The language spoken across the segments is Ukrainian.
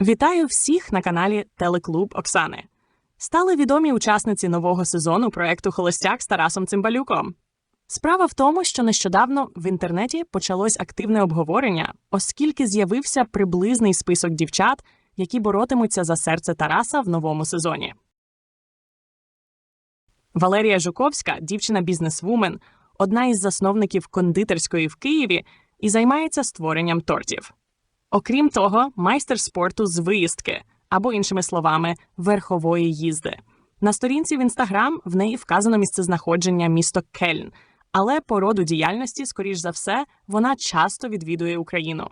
Вітаю всіх на каналі Телеклуб Оксани. Стали відомі учасниці нового сезону проекту Холостяк з Тарасом Цимбалюком. Справа в тому, що нещодавно в інтернеті почалось активне обговорення, оскільки з'явився приблизний список дівчат, які боротимуться за серце Тараса в новому сезоні. Валерія Жуковська, дівчина бізнесвумен, одна із засновників кондитерської в Києві і займається створенням тортів. Окрім того, майстер спорту з виїздки, або, іншими словами, верхової їзди. На сторінці в інстаграм в неї вказано місцезнаходження місто Кельн, але по роду діяльності, скоріш за все, вона часто відвідує Україну.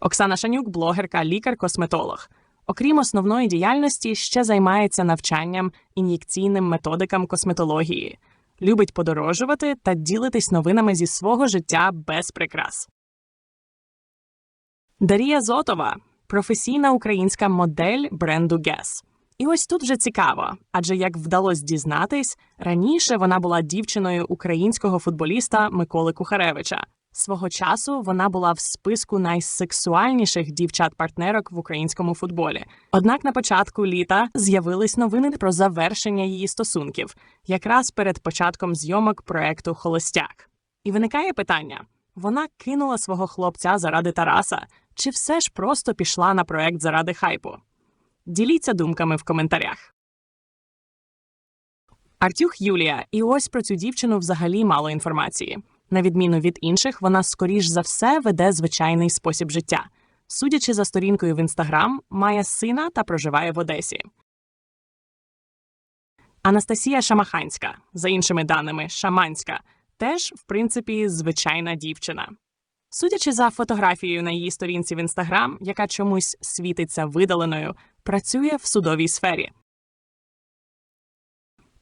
Оксана Шанюк блогерка, лікар-косметолог. Окрім основної діяльності, ще займається навчанням ін'єкційним методикам косметології, любить подорожувати та ділитись новинами зі свого життя без прикрас. Дарія Зотова професійна українська модель бренду Guess. І ось тут вже цікаво, адже як вдалося дізнатись, раніше вона була дівчиною українського футболіста Миколи Кухаревича. Свого часу вона була в списку найсексуальніших дівчат-партнерок в українському футболі. Однак на початку літа з'явились новини про завершення її стосунків, якраз перед початком зйомок проекту Холостяк. І виникає питання: вона кинула свого хлопця заради Тараса, чи все ж просто пішла на проект заради хайпу? Діліться думками в коментарях. Артюх Юлія, і ось про цю дівчину взагалі мало інформації. На відміну від інших, вона скоріш за все веде звичайний спосіб життя. Судячи за сторінкою в інстаграм, має сина та проживає в Одесі. Анастасія Шамаханська, за іншими даними, Шаманська, теж, в принципі, звичайна дівчина. Судячи за фотографією на її сторінці в інстаграм, яка чомусь світиться видаленою, працює в судовій сфері.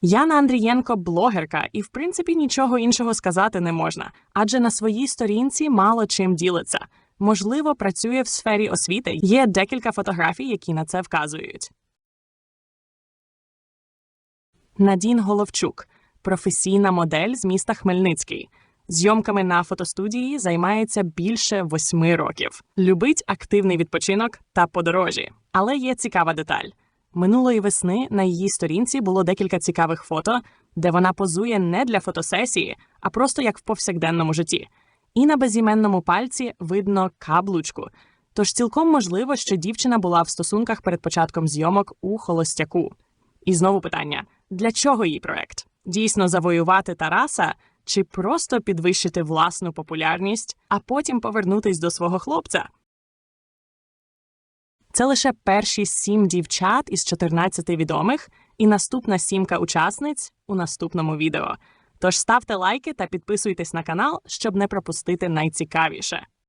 Яна Андрієнко блогерка, і в принципі нічого іншого сказати не можна, адже на своїй сторінці мало чим ділиться. Можливо, працює в сфері освіти. Є декілька фотографій, які на це вказують. Надін Головчук професійна модель з міста Хмельницький. Зйомками на фотостудії займається більше восьми років. Любить активний відпочинок та подорожі. Але є цікава деталь. Минулої весни на її сторінці було декілька цікавих фото, де вона позує не для фотосесії, а просто як в повсякденному житті. І на безіменному пальці видно каблучку. Тож цілком можливо, що дівчина була в стосунках перед початком зйомок у холостяку. І знову питання: для чого їй проект? Дійсно завоювати Тараса чи просто підвищити власну популярність, а потім повернутись до свого хлопця? Це лише перші сім дівчат із 14 відомих, і наступна сімка учасниць у наступному відео. Тож ставте лайки та підписуйтесь на канал, щоб не пропустити найцікавіше.